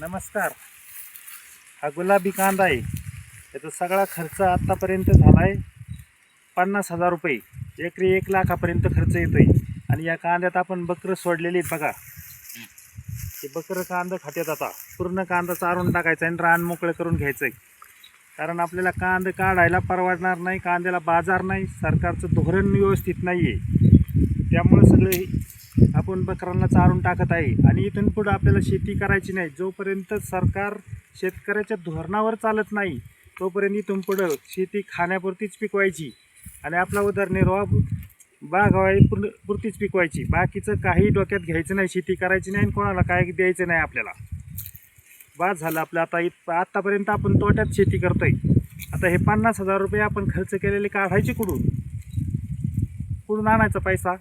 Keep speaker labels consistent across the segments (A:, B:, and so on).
A: नमस्कार. हा गुलाबी कांदा आहे. त्याचा सगळा खर्च आत्तापर्यंत झाला आहे पन्नास हजार रुपये. एकरी एक लाखापर्यंत खर्च येतो आहे आणि या कांद्यात आपण बकरं सोडलेली आहेत बघा. ते बकरं कांदा खात्यात आता. पूर्ण कांदा चारून टाकायचा आणि रान मोकळं करून घ्यायचं आहे कारण आपल्याला कांदा काढायला परवडणार नाही कांद्याला बाजार नाही सरकारचं धोरण व्यवस्थित नाही आहे त्यामुळं सगळे आपण बकरांना चारून टाकत आहे. आणि इथून पुढं आपल्याला शेती करायची नाही. जोपर्यंत सरकार शेतकऱ्याच्या धोरणावर चालत नाही तोपर्यंत इथून पुढं शेती खाण्यापुरतीच पिकवायची. आणि आपला उदरनिर्वाह बागावाई पूर्ण पुरतीच पिकवायची. बाकीचं काही डोक्यात घ्यायचं नाही शेती करायची नाही आणि कोणाला काय द्यायचं नाही आपल्याला. बाद झालं आपलं आता इत आत्तापर्यंत आपण तोट्यात शेती करतोय. आता हे पन्नास हजार रुपये आपण खर्च केलेले काढायचे कुठून? कुठून आणायचा पैसा?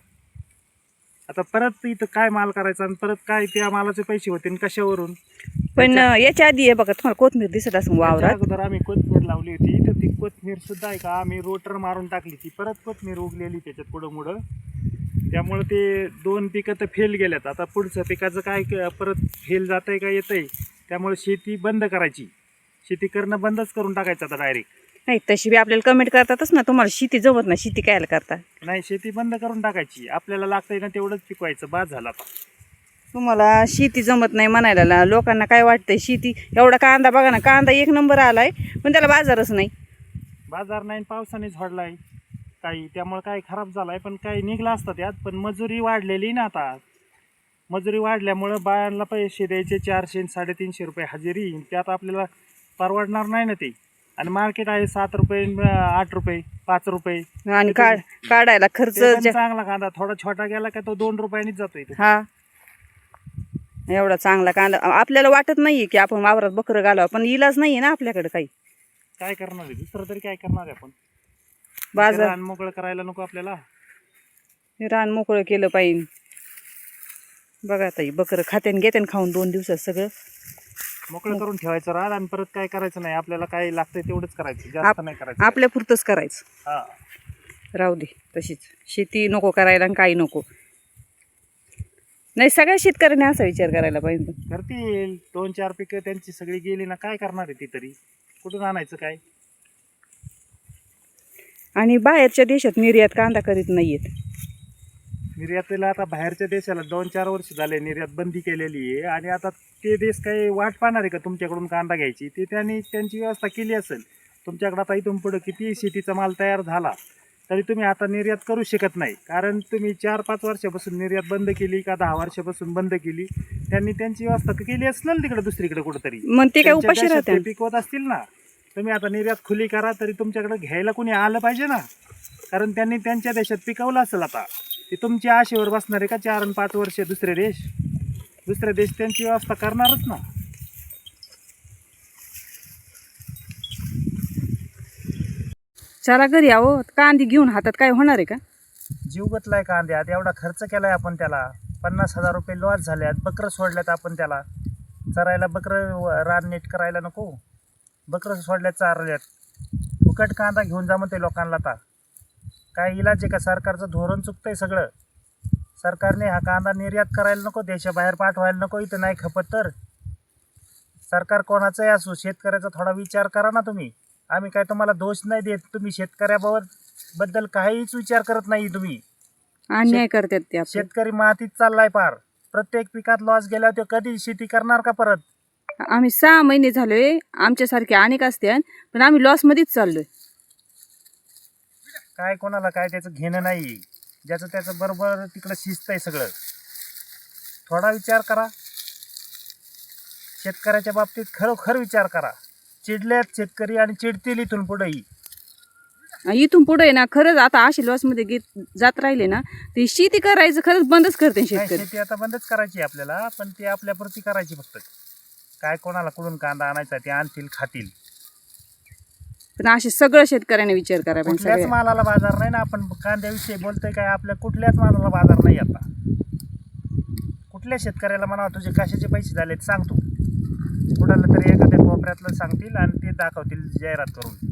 A: आता परत इथं काय माल करायचा आणि परत काय त्या मालाचे पैसे होते आणि कशावरून?
B: पण याच्या आधी आहे बघा तुम्हाला कोथमीर दिसत असं
A: त्याच्या
B: वावरात.
A: अगोदर आम्ही कोथमीर लावली होती. तर ती कोथमीर सुद्धा आहे का? आम्ही रोटर मारून टाकली ती परत कोथमीर उगलेली त्याच्यात पुढं मुडं. त्यामुळं ते दोन पिकं तर फेल गेल्यात. आता पुढचं पिकाचं काय क- परत फेल जात आहे का येत आहे त्यामुळे शेती बंद करायची. शेती करणं बंदच करून टाकायचं आता डायरेक्ट
B: नाही तशी बी आपल्याला कमेंट करतातच ना. तुम्हाला शेती जमत नाही शेती कायला करता?
A: नाही शेती बंद करून टाकायची. आपल्याला लागतंय ना तेवढंच पिकवायचं. बाद झालं आता.
B: तुम्हाला शेती जमत नाही म्हणायला ला- लोकांना काय वाटतंय शेती एवढा कांदा बघा ना कांदा एक नंबर आलाय पण त्याला बाजारच नाही.
A: बाजार नाही आणि पावसाने झडलाय काही. त्यामुळे काही खराब झालाय पण काही निघलं असतं त्यात. पण मजुरी वाढलेली ना आता. मजुरी वाढल्यामुळं बायांना पैसे द्यायचे चारशे आणि साडेतीनशे रुपये हजेरी. त्यात आपल्याला परवडणार नाही ना ते. आणि मार्केट आहे सात रुपये अं, आठ रुपये पाच रुपये.
B: आणि काढ काढायला खर्च
A: ते पण
B: जा-
A: चांगला कांदा थोडा छोटा गेला का तो दोन रुपयांनीच जातोय तो.
B: हा. एवढा चांगला कांदा. आपल्याला वाटत नाहीये की आपण वावरात बकरं घालावं पण इलाज नाहीये ना आपल्याकडे काही.
A: काय करणार आहे? दुसरं तरी काय करणार आहे आपण?
B: बाजार
A: रान मोकळं करायला नको आपल्याला.
B: रान मोकळं केलं पाहिजे. बघा ताई बकरं खात्यान घेते खाऊन दोन दिवसात सगळं.
A: मोकळं करून ठेवायचं रान आणि परत काय करायचं नाही? आपल्याला काय लागतंय तेवढंच करायचं. जास्त नाही करायचं.
B: आपल्या पुरतंच करायचं.
A: हा.
B: राहू दे तशीच. शेती नको करायला आणि काही नको. नाही सगळ्या शेतकऱ्यांनी असा विचार करायला पाहिजे.
A: करतील. दोन चार पिकं त्यांची सगळी गेली ना काय करणार आहे ती तरी? कुठून आणायचं काय?
B: आणि बाहेरच्या देशात निर्यात कांदा करीत नाहीयेत.
A: निर्यातीला आता बाहेरच्या देशाला दोन चार वर्ष झाले निर्यात बंदी केलेली आहे. आणि आता ते देश काही वाट पाहणार आहे का तुमच्याकडून कांदा घ्यायची? ते त्यांनी त्यांची व्यवस्था केली असेल. तुमच्याकडे आता इथून पुढं किती शेतीचा माल तयार झाला तरी तुम्ही आता निर्यात करू शकत नाही. कारण तुम्ही चार पाच वर्षापासून निर्यात बंद केली का दहा वर्षापासून बंद केली त्यांनी त्यांची व्यवस्था केली असेल ना तिकडे दुसरीकडे कुठेतरी.
B: मग ते काय उपाशी राहते
A: पिकवत असतील ना. तुम्ही आता निर्यात खुली करा तरी तुमच्याकडे घ्यायला कोणी आलं पाहिजे ना. कारण त्यांनी त्यांच्या देशात पिकवलं असेल आता. ते तुमच्या आशेवर बसणार आहे का? चार आणि पाच वर्ष दुसरे देश. दुसरे देश त्यांची व्यवस्था करणारच ना.
B: चला घरी आहो. कांदी घेऊन हातात काय होणार आहे का?
A: जीव गुतलाय कांद्यात एवढा खर्च केलाय आपण त्याला. पन्नास हजार रुपये लॉस झाल्यात बकरं सोडल्यात आपण त्याला. चरायला बकरं रान नीट करायला नको. बकरं सोडल्यात चारल्यात. फुकट कांदा घेऊन जा म्हणते लोकांना आता. काय इलाज आहे का? सरकारचं धोरण चुकतंय सगळं. सरकारने हा कांदा निर्यात करायला नको देशाबाहेर पाठवायला नको इथं नाही खपत तर. सरकार कोणाचंही असो शेतकऱ्याचा थोडा विचार करा ना तुम्ही. आम्ही काय तुम्हाला दोष नाही देत तुम्ही शेतकऱ्याबाबत बद्दल काहीच विचार करत नाही तुम्ही.
B: अन्याय करतात ते आपले.
A: शेतकरी मातीत चाललाय पार. प्रत्येक पिकात लॉस गेल्यावर तो कधी शेती करणार का परत?
B: आम्ही सहा महिने झालोय आमच्यासारखे अनेक असते पण आम्ही लॉस मध्येच चाललोय.
A: काय कोणाला काय त्याचं घेणं नाही. ज्याचं त्याचं बरोबर तिकडं शिस्त आहे सगळं. थोडा विचार करा. शेतकऱ्याच्या बाबतीत खरोखर विचार करा. चिडल्यात शेतकरी आणि चिडतील इथून पुढेही.
B: इथून पुढे ना खरंच आता लॉसमध्ये जात राहिले ना ते शेती करायचं खरंच बंदच करते
A: नाही
B: शेतकरी.
A: शेती आता बंदच करायची आपल्याला पण ती आपल्यापुरती करायची फक्त. काय कोणाला कुठून कांदा आणायचा ते आणतील खातील.
B: पण असे सगळं शेतकऱ्याने विचार करायला
A: कुठल्याच
B: सगळ्या.
A: मालाला बाजार नाही ना आपण कांद्याविषयी बोलतोय काय आपल्या कुठल्याच मालाला बाजार नाही आता कुठल्या शेतकऱ्याला म्हणा तुझे कशाचे पैसे झालेत सांग तू कुणाला तरी एखाद्या कोपऱ्यातलं सांगतील आणि ते दाखवतील जाहिरात करून